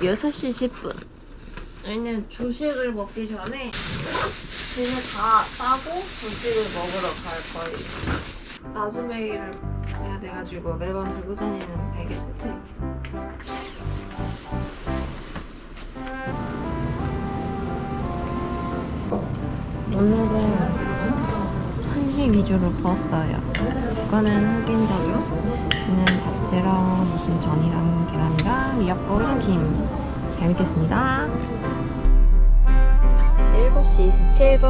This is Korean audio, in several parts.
6시 10분. 저희는 조식을 먹기 전에 짐을 다 싸고 조식을 먹으러 갈 거예요. 나즈메이를 해야 돼가지고 매번 들고 다니는 베개 세트. 오늘은 한식 위주로 구웠어요. 이거는 흑임자죠. 이는 잡 채랑 무슨 전이랑 계란이랑 미역국, 김. 잘 먹겠습니다. 7시 27분.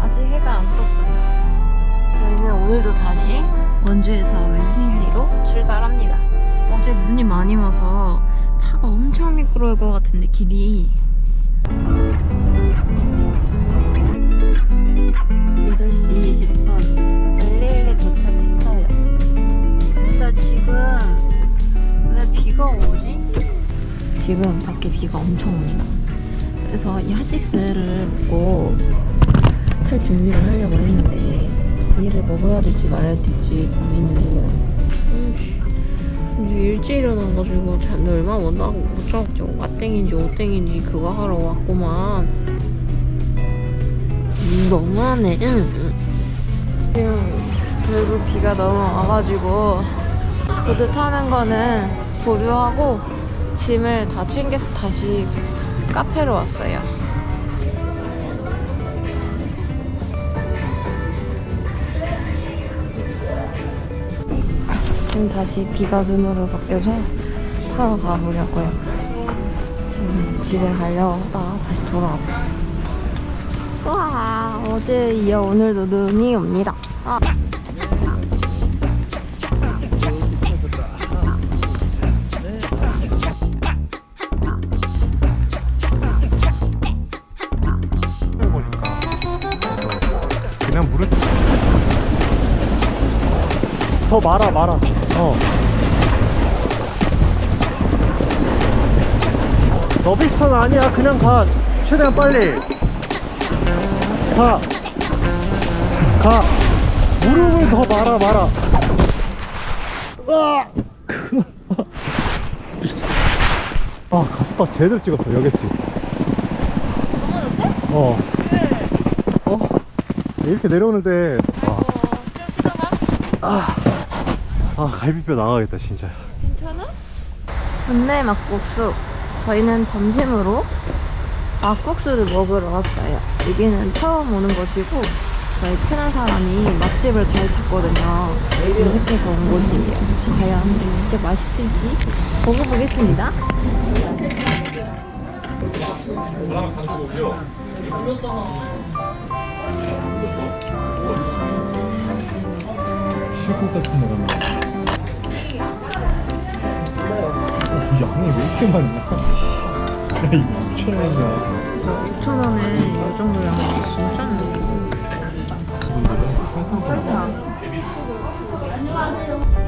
아직 해가 안 떴어요. 저희는 오늘도 다시 원주에서 웰리힐리로 출발합니다. 어제 눈이 많이 와서 차가 엄청 미끄러울 것 같은데 길이 8시 20분 지금 왜 비가 오지? 지금 밖에 비가 엄청 옵니다. 그래서 이 하식스를 먹고 탈 준비를 하려고 했는데 얘를 먹어야 될지 말아야 될지 고민이에요. 이제 일찍 일어나가지고 잠도 얼마 못 자고 못 자고 와땡인지 오땡인지 그거 하러 왔구만. 음, 너무하네. 응. 지금 결국 비가 너무 와가지고 보드 타는 거는 보류하고 짐을 다 챙겨서 다시 카페로 왔어요. 지금 다시 비가 눈으로 바뀌어서 타러 가보려고요. 지금 집에 가려고 하다가 다시 돌아왔어요. 와 어제 이어 오늘도 눈이 옵니다. 아. 더 말아 말아. 어. 너비스턴 아니야. 그냥 가. 최대한 빨리. 가. 가. 무릎을 더 말아 말아. 으아! 아 가스바 제대로 찍었어 여겠지. 어. 어? 이렇게 내려오는데. 아, 아 갈비뼈 나가겠다 진짜. 분내 막국수. 저희는 점심으로 막국수를 먹으러 왔어요. 여기는 처음 오는 곳이고 저희 친한 사람이 맛집을 잘 찾거든요. 검색해서 온 곳이에요. 과연 진짜 맛있을지 먹어보겠습니다. 슈퍼 같은 거라면. 양이 왜 이렇게 많냐? 야 이거 6천 원이야. 6,000원에 이 정도 양이 진짜 많네.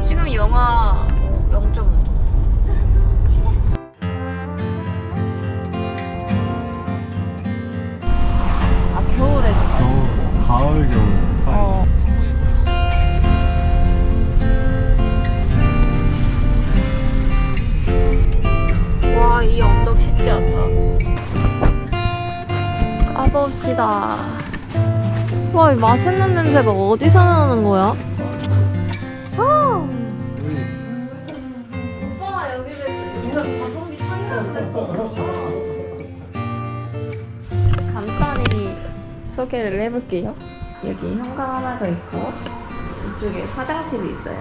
지금 영하 냄새가 어디서 나는 거야? 아! 오빠가 여기를 간단히 소개를 해볼게요. 여기 현관 하나가 있고 이쪽에 화장실이 있어요.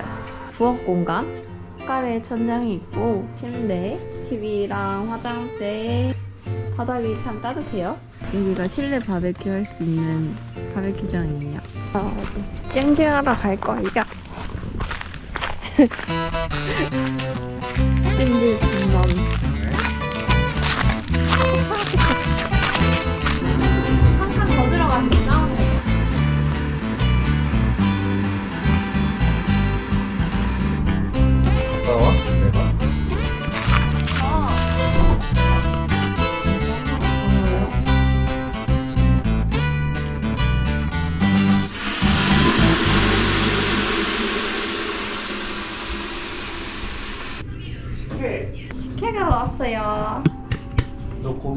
부엌 공간, 까래 천장이 있고 침대, TV랑 화장대, 바닥이 참 따뜻해요. 여기가 실내 바베큐 할 수 있는 바베큐장이에요. 어, 찜질하러 갈 거예요. 찜질 중간. 한칸 더 들어가시면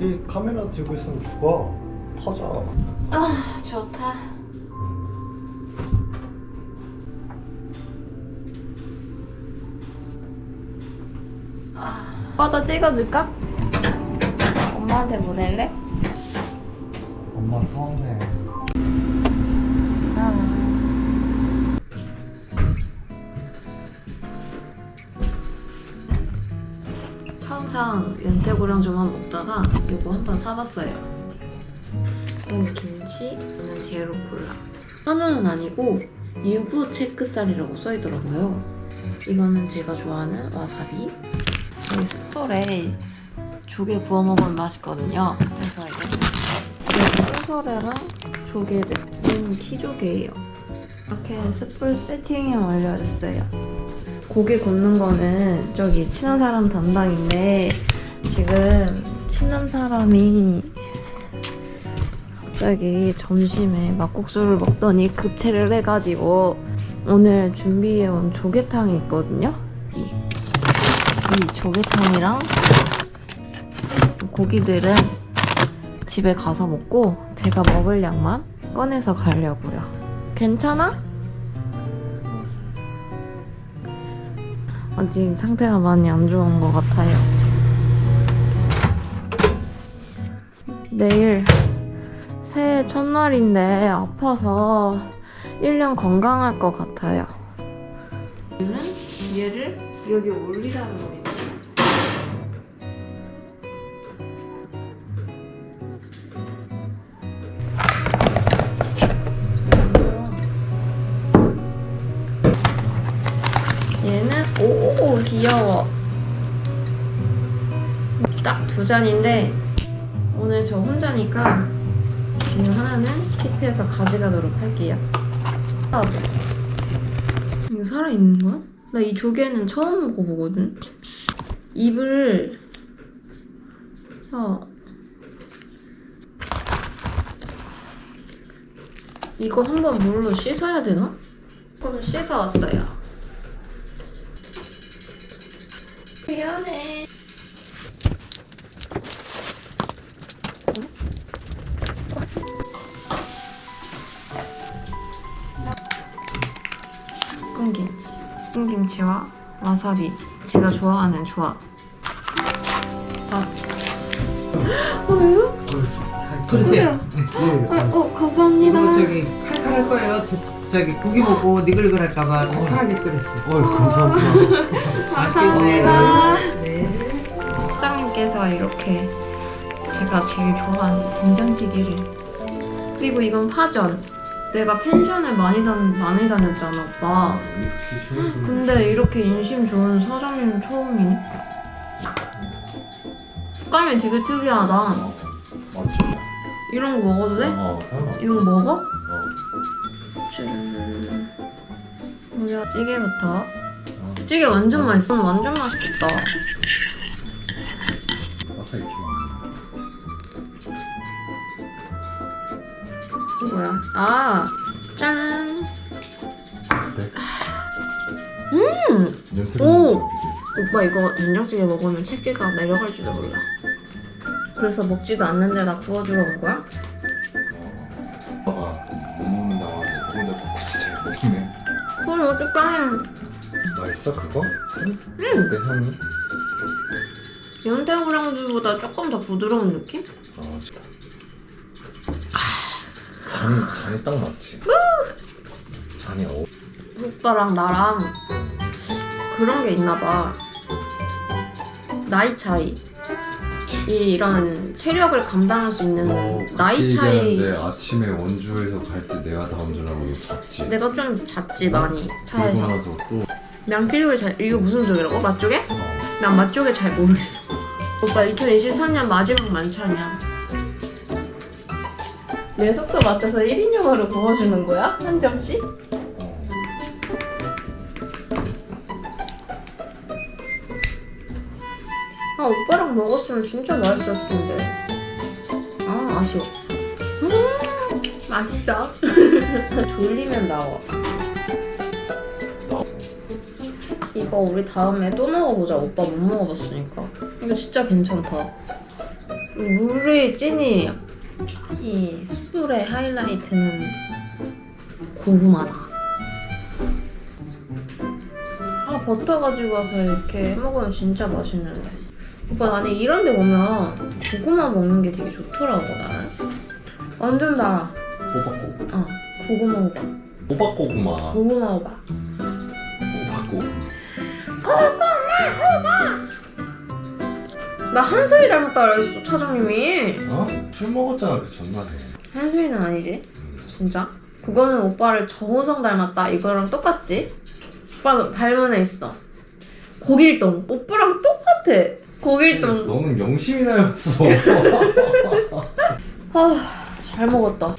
너 거기 카메라 들고 있으면 죽어. 터져. 아 좋다. 오빠도 찍어줄까? 엄마한테 보낼래? 엄마 서운해. 항상 연태고량주만 먹다가 이거 한 번 사봤어요. 이건 김치, 이거는 제로 콜라. 한우는 아니고 유부 체크살이라고 써있더라고요. 이거는 제가 좋아하는 와사비. 저희 숯불에 조개 구워 먹으면 맛있거든요. 그래서 이거 소소래랑 조개 느낌 티조개예요. 이렇게 숯불 세팅이 완료됐어요. 고기 굽는 거는 저기 친한 사람 담당인데 지금 친한 사람이 갑자기 점심에 막국수를 먹더니 급체를 해가지고 오늘 준비해온 조개탕이 있거든요. 이, 이 조개탕이랑 고기들은 집에 가서 먹고 제가 먹을 양만 꺼내서 가려고요. 괜찮아? 아직 상태가 많이 안 좋은 것 같아요. 내일 새해 첫날인데 아파서 1년 건강할 것 같아요. 얘는 얘를 여기 올리라는 거겠지? 잔인데 오늘 저 혼자니까 이거 하나는 킵해서 가져가도록 할게요. 아, 이거 살아 있는 거야? 나 이 조개는 처음 먹어보거든. 입을 야 이거 한번 물로 씻어야 되나? 그럼 씻어왔어요. 미안해. 볶음김치와 와사비. 제가 좋아하는 조합. 아. 뭐예요? 그러세요. 아, 어, 감사합니다. 이거 저기 칼칼 할 거예요. 저- 저기 고기 먹고 니글니글 할까봐 칼칼하게 끓였어요. 어이 감사합니다. 감사합니다. 네. 사장님께서 이렇게 제가 제일 좋아하는 된장찌개를 그리고 이건 파전 내가 펜션을 많이, 다, 많이 다녔잖아 오빠 이렇게 근데 이렇게 인심 좋은 사장님 처음이네 식감이 되게 특이하다 맞지? 이런 거 먹어도 돼? 어 상관없어. 이런 거 먹어? 어. 짠 우리가 찌개부터 찌개 완전 맛있어 완전 맛있겠다 뭐야? 아, 짠. 네. 음, 냄새 오! 오빠 이거 된장찌개 먹으면 체기가 내려갈지도 몰라. 그래서 먹지도 않는데 나 구워주러 온 거야? 오빠가 못 먹는다고 하는데 혼자 굳이 잘 먹네 그럼 어떡해. 맛있어 그거? 술? 음, 내 향이? 연태고량주보다 조금 더 부드러운 느낌? 아 진짜. 잔이 잔이 딱 맞지. 잔이 어. 오빠랑 나랑 그런 게 있나 봐. 나이 차이. 이 이런 체력을 감당할 수 있는 어, 나이 차이. 얘기하는데 아침에 원주에서 갈 때 내가 다 운전하고 너 잤지 내가 좀 잤지 많이 그러고 차에서. 나서 또 양키리를 잘 이거 무슨 쪽이라고? 맛 쪽에? 어, 난 맛 쪽에 잘 모르겠어. 오빠 2023년 마지막 만찬이야. 내 속도 맞춰서 1인용으로 구워주는 거야? 한? 어. 아 오빠랑 먹었으면 진짜 맛있었을 텐데. 아 아쉬워. 음 맛있다. 졸리면 나와. 이거 우리 다음에 또 먹어보자. 오빠 못 먹어봤으니까. 이거 진짜 괜찮다. 이 물의 찐이에 숯불의 하이라이트는 고구마다. 아 버터 가지고 와서 이렇게 해 먹으면 진짜 맛있는데. 오빠 나는 이런 데 보면 고구마 먹는 게 되게 좋더라고 나는. 완전 달아. 호박고 어 고구마 호박. 호박고구마 고구마 호박. 호박고 나 한솔이 닮았다 그랬어 차장님이. 어? 술 먹었잖아 그 전날에 한솔이는 아니지. 음. 진짜? 그거는 오빠를 정우성 닮았다 이거랑 똑같지? 오빠 닮은 애 있어 고길동 오빠랑 똑같아 고길동 너는 영심이 닮았어 아 잘 먹었다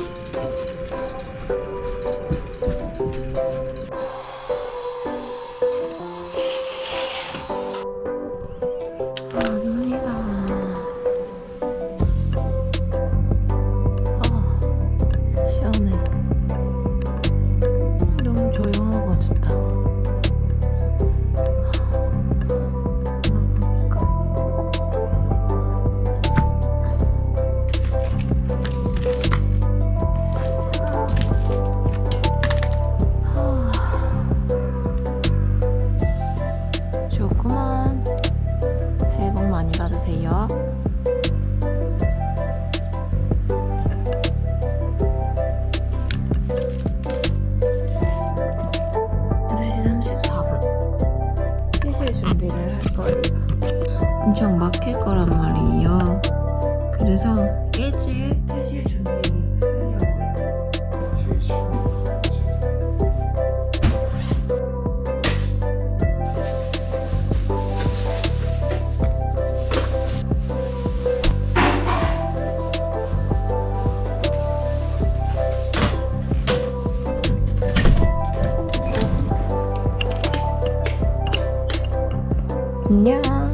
Nyaa.